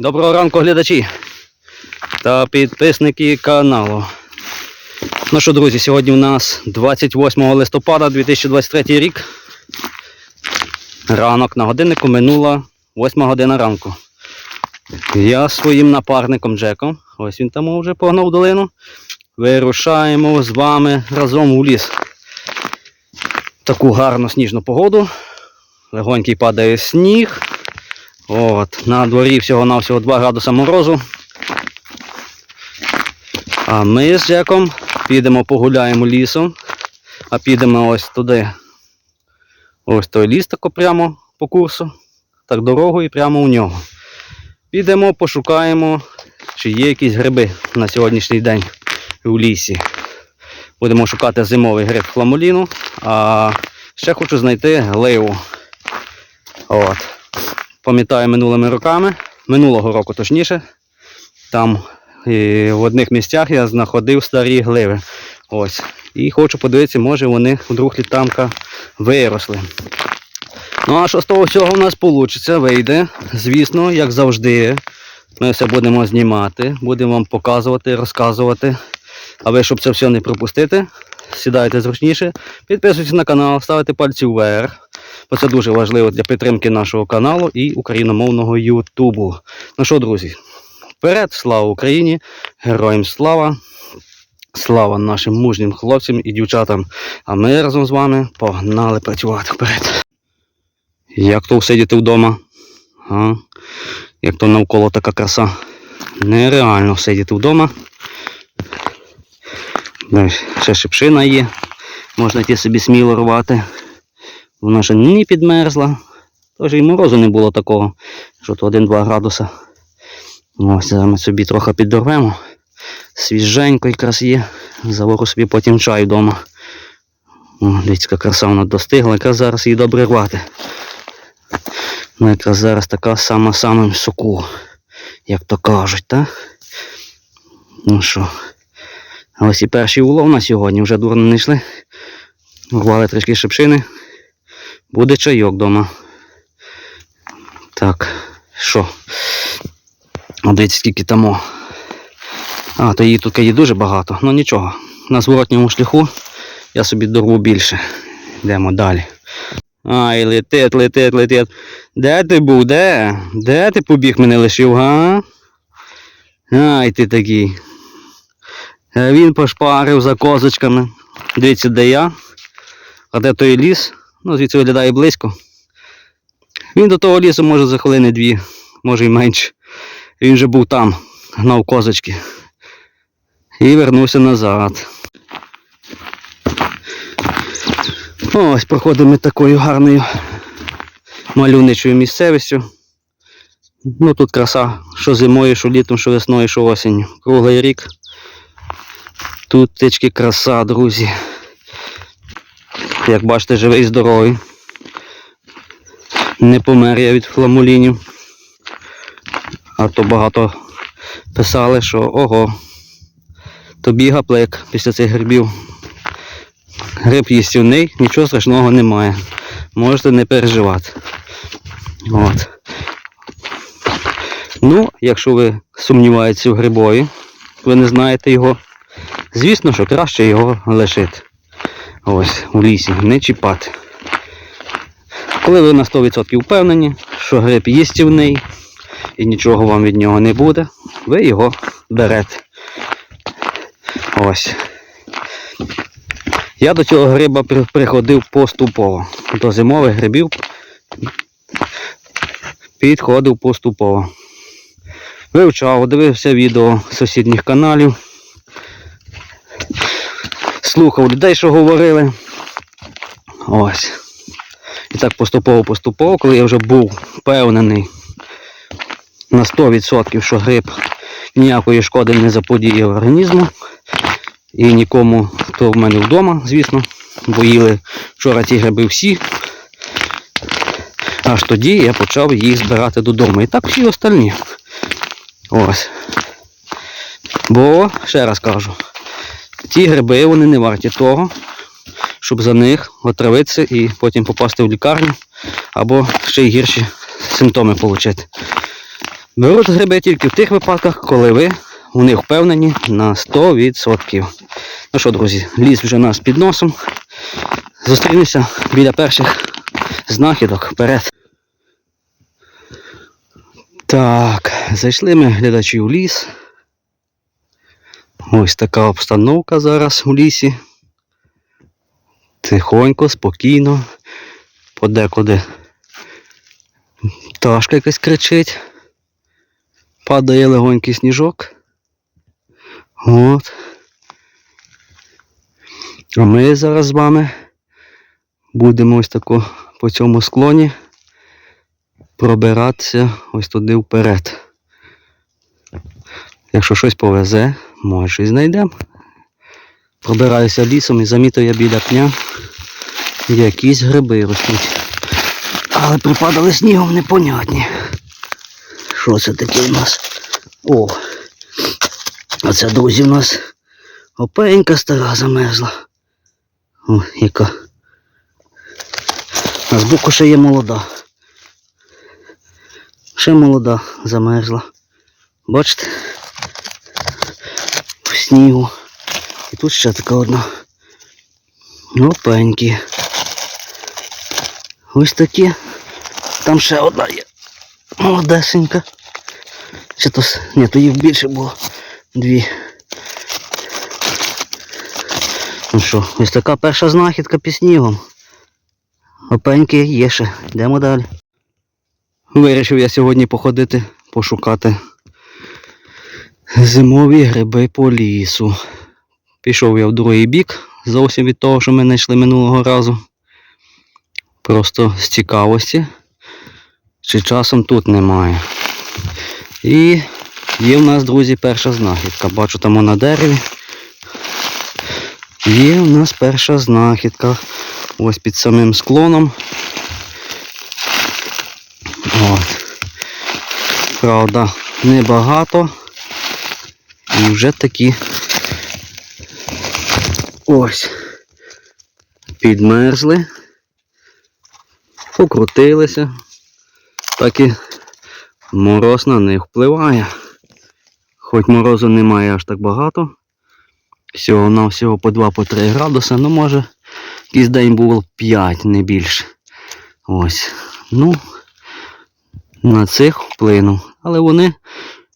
Доброго ранку, глядачі та підписники каналу. Ну що, друзі, сьогодні у нас 28 листопада 2023 рік. Ранок на годиннику минула 8 година ранку. Я своїм напарником Джеком, ось він там вже погнав долину. Вирушаємо з вами разом у ліс. Таку гарну сніжну погоду. Легонький падає сніг. От, на дворі всього-навсього 2 градуса морозу. А ми з Джеком підемо погуляємо лісом. А підемо ось туди. Ось той ліс тако прямо по курсу. Так дорогою і прямо у нього. Підемо, пошукаємо, чи є якісь гриби на сьогоднішній день у лісі. Будемо шукати зимовий гриб фламуліну, а ще хочу знайти гливу. От. Пам'ятаю минулими роками, минулого року точніше, там і в одних місцях я знаходив старі гливи. Ось. І хочу подивитися, може вони вдруг літамка виросли. Ну а що з того всього в нас вийде? Вийде. Звісно, як завжди. Ми все будемо знімати, будемо вам показувати, розказувати. А ви, щоб це все не пропустити, сідайте зручніше, підписуйтесь на канал, ставте пальці вверх. Бо це дуже важливо для підтримки нашого каналу і україномовного Ютубу. Ну що, друзі, вперед, слава Україні! Героям слава! Слава нашим мужнім хлопцям і дівчатам. А ми разом з вами погнали працювати вперед. Як то сидіти вдома? А? Як то навколо така краса. Нереально сидіти вдома. Ще шипшина є. Можна ті собі сміло рвати. Вона ще не підмерзла. Тож і морозу не було такого, що то 1-2 градуса. Ось зараз ми собі трохи піддорвемо. Свіженько якраз є. Завару собі потім чай вдома. О, краса вона достигла, якраз зараз її добре рвати. Ну, якраз зараз така сама самим соку, як то кажуть, так? Ну що. Ось і перший улов на сьогодні вже дурно не йшли. Урвали трішки шипшини. Буде чайок вдома. Так, що? О, дивіться, скільки там. А, то її тут є дуже багато. Ну нічого. На зворотньому шляху я собі дорву більше. Йдемо далі. Ай, летить, летить, летить. Де ти був? Де? Де ти побіг мене лишив, га? Ай ти такий. Е, Він пошпарив за козочками. Дивіться, де я. А де той ліс? Ну, звідси виглядає близько. Він до того лісу може за хвилини дві, може й менше. Він вже був там, гнав козочки. І вернувся назад. Ось проходимо такою гарною мальовничою місцевістю. Ну тут краса, що зимою, що літом, що весною, що осінню. Круглий рік. Тут тички краса, друзі. Як бачите, живий і здоровий. Не помер я від фламулінів. А то багато писали, що ого, тобі гаплик після цих грибів. Гриб їстівний, нічого страшного немає. Можете не переживати. От. Ну, якщо ви сумніваєтеся в грибові, ви не знаєте його, звісно, що краще його лишити. Ось, у лісі, не чіпати. Коли ви на 100% впевнені, що гриб їстівний і нічого вам від нього не буде, ви його берете. Ось. Я до цього гриба приходив поступово. До зимових грибів підходив поступово. Вивчав, дивився відео сусідніх каналів. Слухав людей, що говорили. Ось. І так поступово-поступово, коли я вже був впевнений на 100%, що гриб ніякої шкоди не заподіє організму. І нікому, хто в мене вдома, звісно, бо їли вчора ці гриби всі. Аж тоді я почав їх збирати додому. І так всі остальні. Ось. Бо, ще раз кажу, ті гриби вони не варті того, щоб за них отравитися і потім попасти в лікарню або ще й гірші симптоми отримати. Беруть гриби тільки в тих випадках, коли ви у них впевнені на 100%. Ну що, друзі, ліс вже у нас під носом. Зустрінемося біля перших знахідок вперед. Так, зайшли ми глядачі у ліс. Ось така обстановка зараз у лісі. Тихонько, спокійно. Подекуди пташка якась кричить. Падає легонький сніжок. От. А ми зараз з вами будемо ось тако по цьому склоні пробиратися ось туди вперед. Якщо щось повезе, може щось знайдемо. Пробираюся лісом і замітив я біля пня якісь гриби ростуть. Але припадали снігом непонятні. Що це таке у нас? О! А це, друзі, у нас опенька стара замерзла. О, яка. А збоку ще є молода. Ще молода замерзла. Бачите? Снігу. І тут ще така одна. Опенькі. Ось такі. Там ще одна є. Молодесенька. Чи то... Ні, то їх більше було. Дві. Ну що, ось така перша знахідка під снігом. Опеньки є ще. Йдемо далі. Вирішив я сьогодні походити, пошукати зимові гриби по лісу. Пішов я в другий бік, зовсім від того, що ми знайшли минулого разу. Просто з цікавості, чи часом тут немає. І є в нас, друзі, перша знахідка. Бачу там на дереві. Є в нас перша знахідка. Ось під самим склоном. От. Правда, небагато. І вже такі ось підмерзли, покрутилися, так і мороз на них впливає. Хоч морозу немає аж так багато. Всього на всього по 2-3 градуси, ну може якийсь день був 5, не більше. Ось. Ну, на цих вплину. Але вони,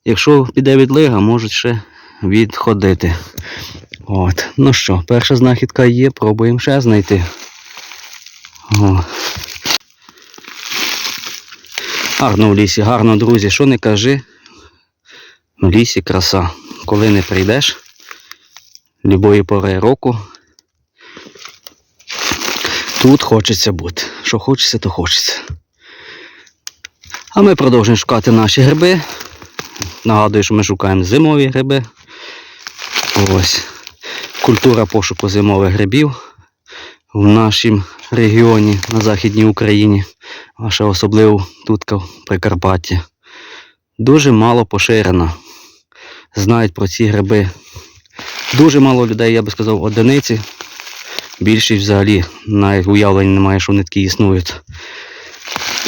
якщо піде відлига, можуть ще відходити. От. Ну що, перша знахідка є, пробуємо ще знайти. О. Гарно в лісі, гарно, друзі, що не кажи. В лісі краса. Коли не прийдеш, любої пори року. Тут хочеться бути. Що хочеться, то хочеться. А ми продовжуємо шукати наші гриби. Нагадую, що ми шукаємо зимові гриби. Ось. Культура пошуку зимових грибів в нашому регіоні на Західній Україні, а ще особливо тут в Прикарпатті. Дуже мало поширена. Знають про ці гриби. Дуже мало людей, я би сказав, одиниці. Більшість взагалі навіть уявлення немає, що вони такі існують.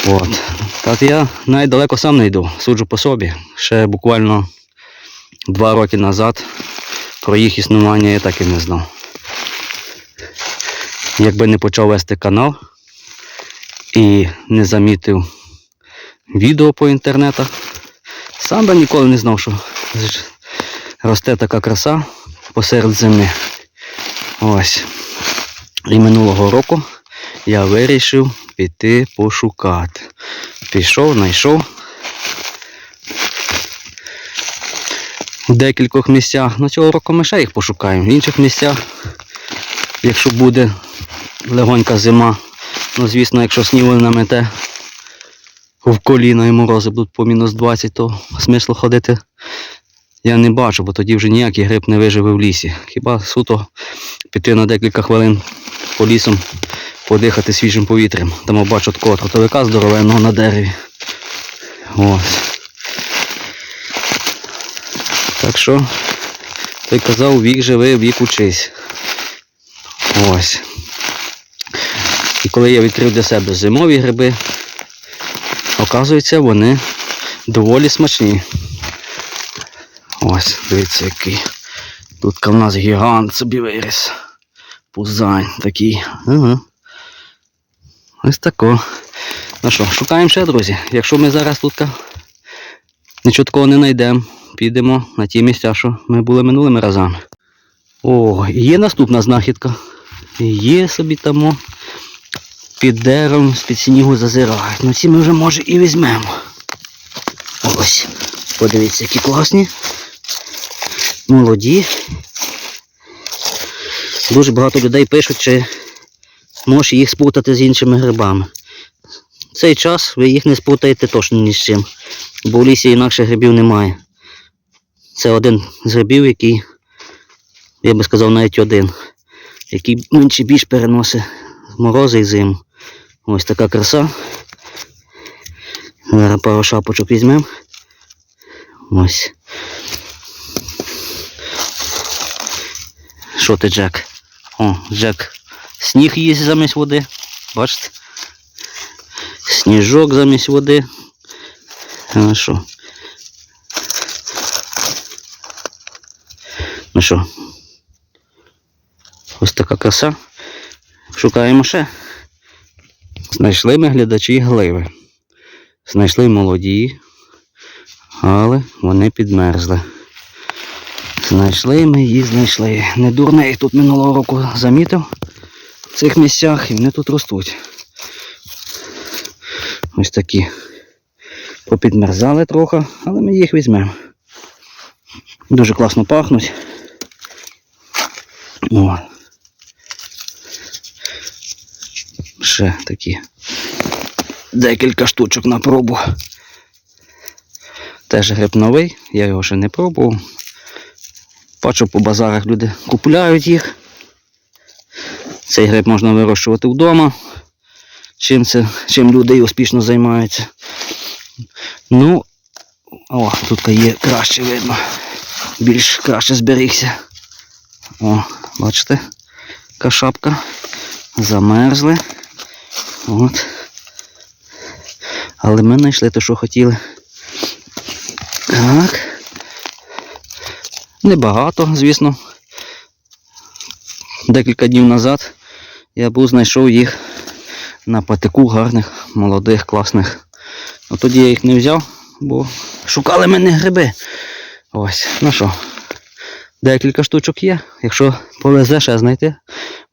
От. Так я навіть далеко сам не йду, суджу по собі. Ще буквально два роки назад про їх існування я так і не знав. Якби не почав вести канал і не замітив відео по інтернетах, сам би ніколи не знав, що росте така краса посеред зими. Ось. І минулого року я вирішив піти пошукати. Пішов, знайшов. В декількох місцях. Ну цього року ми ще їх пошукаємо. В інших місцях, якщо буде легонька зима, ну звісно, якщо снігу намете в коліна і морози будуть по мінус 20, то смислу ходити я не бачу, бо тоді вже ніякий гриб не виживе в лісі. Хіба суто піти на декілька хвилин по лісом, подихати свіжим повітрям. Там бачу такого тротовика здоровенного на дереві. Ось. Так що, той казав, вік живий, вік учись. Ось. І коли я відкрив для себе зимові гриби, оказується, вони доволі смачні. Ось, дивіться, який. Тут в нас гігант собі виріс. Пузань такий. Ага. Ось тако. Ну що, шукаємо ще, друзі. Якщо ми зараз тут нічого такого не знайдемо, підемо на ті місця, що ми були минулими разами. О, є наступна знахідка. Є собі там під деревом з-під снігу зазирають. Ну ці ми вже може і візьмемо. Ось. Подивіться, які класні. Молоді. Дуже багато людей пишуть, чи може їх спутати з іншими грибами. В цей час ви їх не спутаєте точно ні з чим, бо в лісі інакше грибів немає. Це один з грибів, який, я би сказав, навіть один, який менше більш переносить морози і зиму. Ось така краса. Зараз пару шапочок візьмемо. Ось. Що ти, Джек? О, Джек. Сніг їсть замість води. Бачите? Сніжок замість води. А Ну що? Ось така краса. Шукаємо ще. Знайшли ми глядачі гливи. Знайшли молоді, але вони підмерзли. Знайшли ми її, знайшли. Не дурне їх тут минулого року замітив в цих місцях і вони тут ростуть. Ось такі. Попідмерзали трохи, але ми їх візьмемо. Дуже класно пахнуть. О. Ще такі. Декілька штучок на пробу. Теж гриб новий, я його ще не пробував. Бачу, по базарах люди купляють їх. Цей гриб можна вирощувати вдома. Чим, це, чим люди успішно займаються. Ну, о, тут є краще видно. Більш краще зберігся. О, бачите, яка шапка. Замерзли. От. Але ми знайшли те, що хотіли. Так. Небагато, звісно. Декілька днів назад я був знайшов їх на патику гарних, молодих, класних. Ну, тоді я їх не взяв, бо шукали мене гриби. Ось, ну що, декілька штучок є. Якщо повезе ще знайти,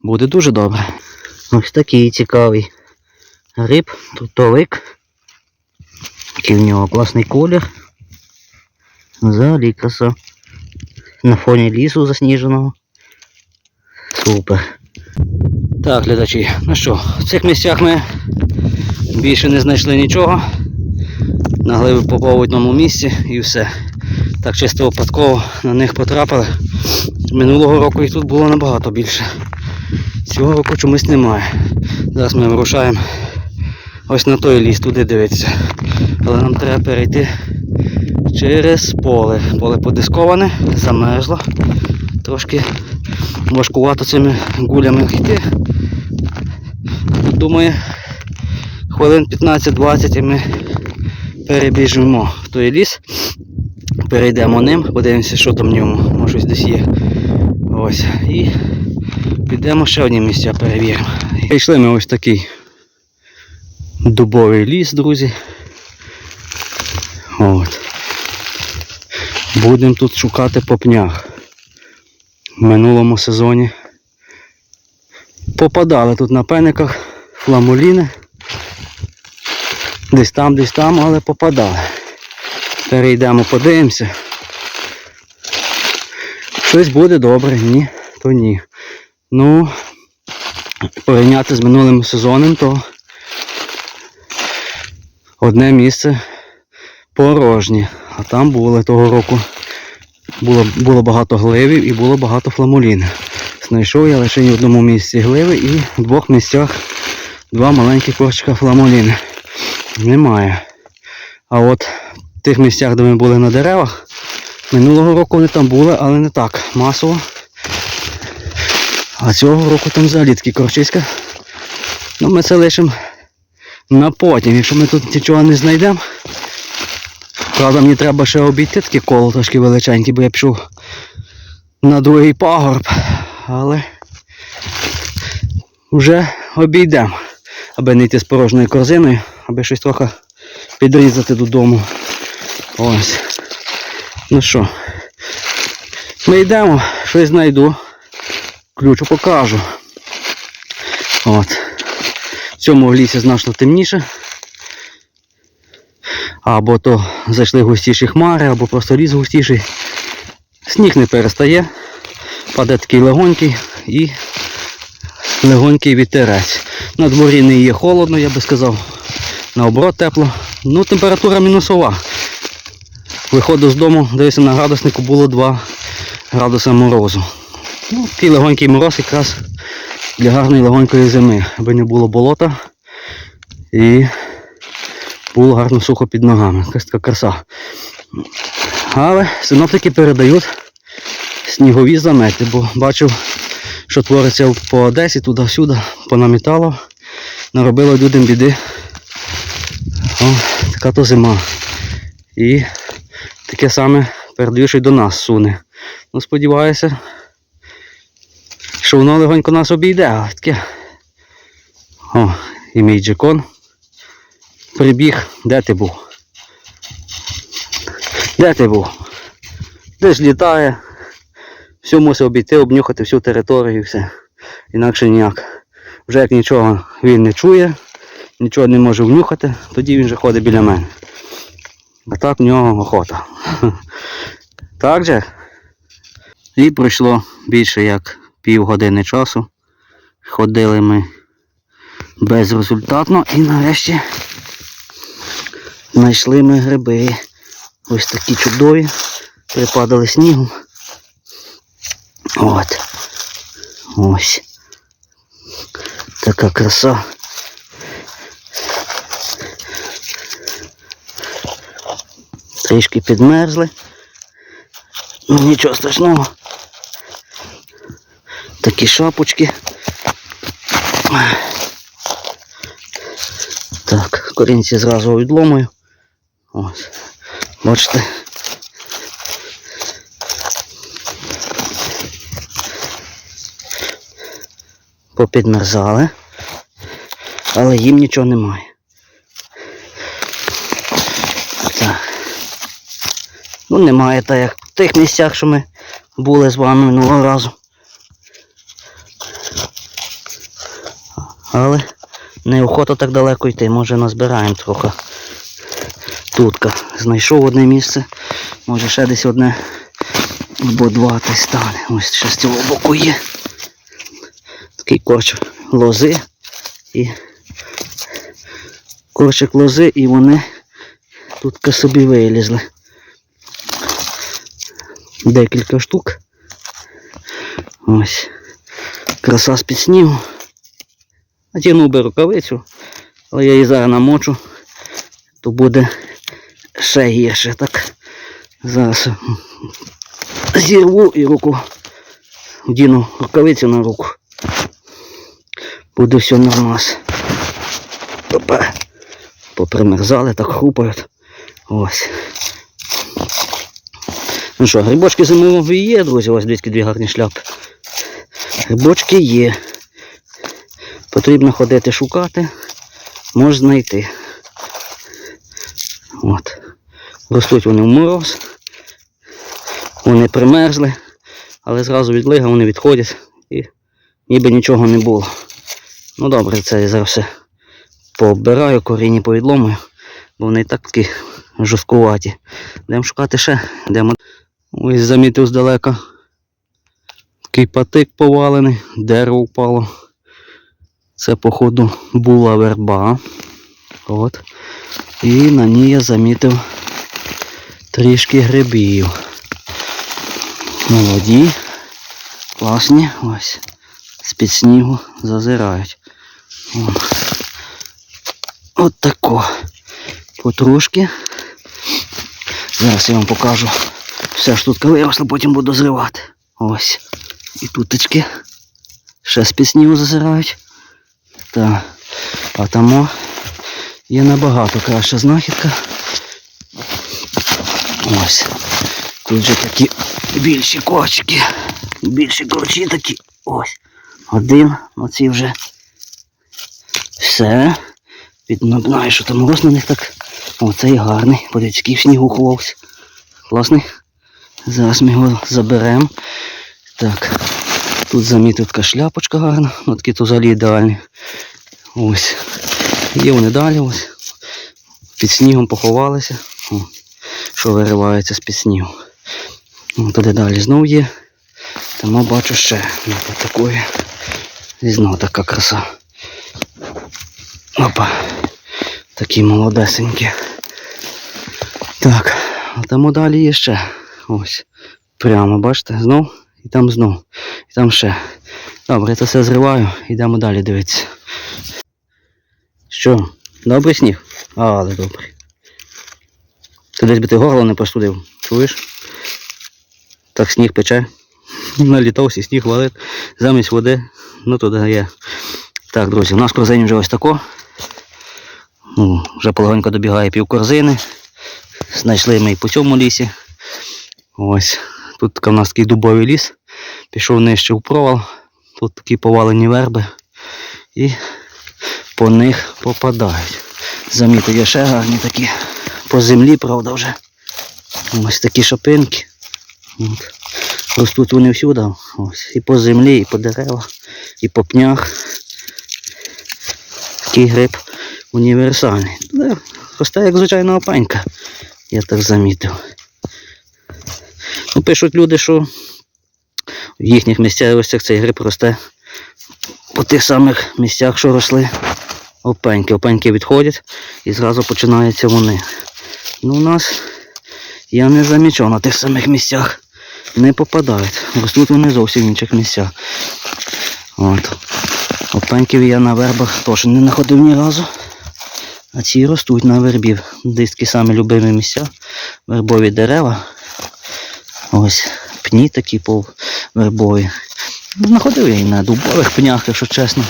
буде дуже добре. Ось такий цікавий гриб, трутовик. Який в нього класний колір. Взагалі краса. На фоні лісу засніженого. Супер. Так, глядачі, ну що, в цих місцях ми більше не знайшли нічого. Нагли по одному місці і все. Так чисто випадково на них потрапили. Минулого року їх тут було набагато більше. Цього року чомусь немає. Зараз ми вирушаємо ось на той ліс, туди дивитися. Але нам треба перейти через поле. Поле подисковане, замерзло. Трошки важкувато цими гулями йти. Думаю, хвилин 15-20 і ми перебіжимо в той ліс. Перейдемо ним, подивимося, що там в ньому. Може щось десь є. Ось. І підемо ще одні місця перевіримо. Прийшли ми ось такий дубовий ліс, друзі. От. Будемо тут шукати по пнях. В минулому сезоні попадали тут на пениках фламуліни. Десь там, десь там, але попадали. Перейдемо, подивимося. Щось буде добре, ні, то ні. Ну, порівняти з минулим сезоном, то одне місце порожнє. А там були того року. Було, було багато гливів і було багато фламулін. Знайшов я лише в одному місці гливи і в двох місцях два маленькі корчика фламуліни. Немає. А от тих місцях, де ми були на деревах, минулого року вони там були, але не так масово. А цього року там взагалі такі корчиська. Ну ми це лишимо на потім. Якщо ми тут нічого не знайдемо, Правда, мені треба ще обійти таке коло трошки величеньке, бо я пішов на другий пагорб. Але вже обійдемо, аби не йти з порожньою корзиною, аби щось трохи підрізати додому. Ось. Ну що, ми йдемо, щось знайду. Ключу покажу. От. В цьому лісі значно темніше. Або то зайшли густіші хмари, або просто ліс густіший. Сніг не перестає, паде такий легонький і легонький вітерець. На дворі не є холодно, я би сказав. Наоборот тепло. Ну, температура мінусова. Виходив з дому, дивився на градуснику, було 2 градуси морозу. Ну, такий легонький мороз якраз для гарної легонької зими, аби не було болота і було гарно сухо під ногами. Якась така краса. Але синоптики передають снігові замети, бо бачив, що твориться по Одесі, туди-сюди, понамітало, наробило людям біди. О, така то зима. І таке саме й до нас суне. Ну, сподіваюся, що воно легонько нас обійде, таке. О, і мій джекон прибіг. Де ти був? Де ти був? Десь літає. Все мусив обійти, обнюхати всю територію і все. Інакше ніяк. Вже як нічого він не чує, нічого не може внюхати, тоді він вже ходить біля мене. А так в нього охота. Так же? І пройшло більше як півгодини часу. Ходили ми безрезультатно і нарешті знайшли ми гриби. Ось такі чудові. Припадали снігом. От. Ось. Така краса. Трішки підмерзли. Ну нічого страшного. Такі шапочки. Так, корінці зразу відломую. Ось. Бачите. Попідмерзали. Але їм нічого немає. Немає так як в тих місцях, що ми були з вами минулого разу. Але неохота так далеко йти, може назбираємо трохи. Тутка. Знайшов одне місце. Може ще десь одне або два та стане. Ось ще з цього боку є. Такий корч лози і корчик лози і вони тут собі вилізли. Декілька штук. Ось. Краса з-під снігу. Натягнув би рукавицю, але я її зараз намочу, то буде ще гірше. Так зараз зірву і руку вдіну рукавицю на руку. Буде все нормас. Попримерзали, так хрупають. Ось. Ну що, грибочки зимові є, друзі, ось дивіться дві гарні шляпи. Грибочки є. Потрібно ходити шукати, можна знайти. От. Ростуть вони в мороз. Вони примерзли, але зразу від лига вони відходять і ніби нічого не було. Ну добре, це я зараз все пооббираю, корінні повідломую, бо вони і так такі жорсткуваті. Йдемо шукати ще, йдемо. Ось замітив здалека. Такий патик повалений, дерево впало. Це, походу, була верба. От. І на ній я замітив трішки грибів. Молоді, класні, ось. З-під снігу зазирають. О. От тако. Потрошки. Зараз я вам покажу. Все ж тут виросло, потім буду зривати. Ось. І туточки. Ще з-під снігу зазирають. Так. А тому є набагато краща знахідка. Ось. Тут же такі більші корчики. Більші корчі такі. Ось. Один, оці вже. Все. Видно, знаю, що там мороз на них так. Оцей гарний. Який в снігу ховався. Класний. Зараз ми його заберемо. Так. Тут замітив така шляпочка гарна. Ну такі то взагалі ідеальні. Ось. Є вони далі ось. Під снігом поховалися. О, що виривається з-під снігу. Туди далі знов є. Тому бачу ще ну, такої. І знову така краса. Опа. Такі молодесенькі. Так, а тому далі є ще. Ось. Прямо, бачите, знов і там знов. І там ще. Добре, я це все зриваю, йдемо далі дивитися. Що, добрий сніг? Але добрий. Ти десь би ти горло не простудив, чуєш? Так сніг пече. Налітався, сніг валить. Замість води, ну туди є. Так, друзі, у нас корзині вже ось тако. Ну, вже полегонько добігає пів корзини. Знайшли ми і по цьому лісі. Ось. Тут у нас такий дубовий ліс. Пішов нижче в провал. Тут такі повалені верби. І по них попадають. Замітив є ще гарні такі по землі, правда, вже. Ось такі шапинки. От. Ростуть вони всюди. Ось. І по землі, і по деревах, і по пнях. Такий гриб універсальний. Росте як звичайна опенька, я так замітив. Ну, пишуть люди, що в їхніх місцевостях цей гриб росте по тих самих місцях, що росли опеньки. Опеньки відходять і зразу починаються вони. Ну, у нас я не замічав на тих самих місцях. Не попадають. Ростуть вони зовсім в інших місцях. От. Опеньків я на вербах теж не знаходив ні разу. А ці ростуть на вербів. Десь такі самі любимі місця. Вербові дерева. Ось пні такі вербові. Знаходив я і на дубових пнях, якщо чесно.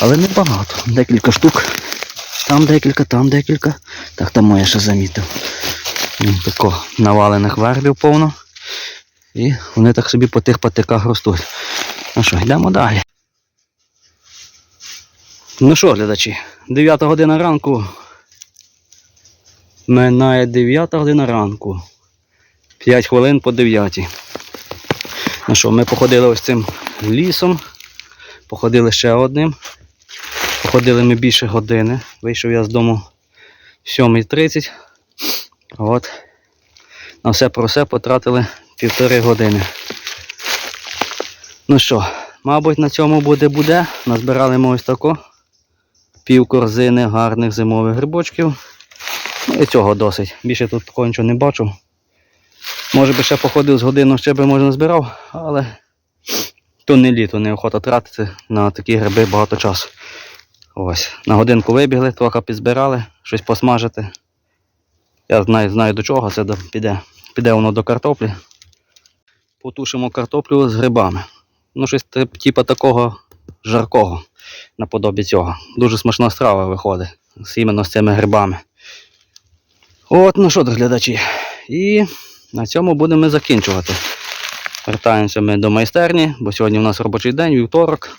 Але не багато. Декілька штук. Там декілька, там декілька. Так, там моя ще замітив. Тако навалених вербів повно. І вони так собі по тих патиках ростуть. Ну що, йдемо далі. Ну що, глядачі, 9 година ранку. Минає 9 година ранку. 5 хвилин по 9. Ну що, ми походили ось цим лісом. Походили ще одним. Походили ми більше години. Вийшов я з дому в 7.30. От. На все про все потратили півтори години. Ну що, мабуть, на цьому буде буде. Назбирали ми ось тако. Пів корзини гарних зимових грибочків. Ну і цього досить. Більше тут такого нічого не бачу. Може би ще походив з годину, ще би може назбирав, але то не літо, не охота тратити на такі гриби багато часу. Ось. На годинку вибігли, трохи підзбирали, щось посмажити. Я знаю, знаю до чого це піде. Піде воно до картоплі. Потушимо картоплю з грибами. Ну, щось типу такого жаркого наподобі цього. Дуже смачна страва виходить. Іменно з цими грибами. От, ну що, глядачі. І на цьому будемо закінчувати. Вертаємося ми до майстерні, бо сьогодні у нас робочий день, вівторок,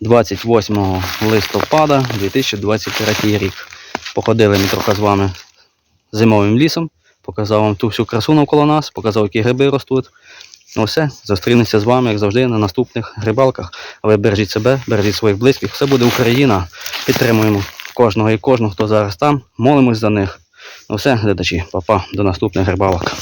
28 листопада 2023 рік. Походили ми трохи з вами зимовим лісом, показав вам ту всю красу навколо нас, показав, які гриби ростуть. Ну все, зустрінемося з вами, як завжди, на наступних грибалках. Ви бережіть себе, бережіть своїх близьких. Все буде Україна. Підтримуємо кожного і кожного, хто зараз там. Молимось за них. Ну все, глядачі, папа, до наступних грибалок.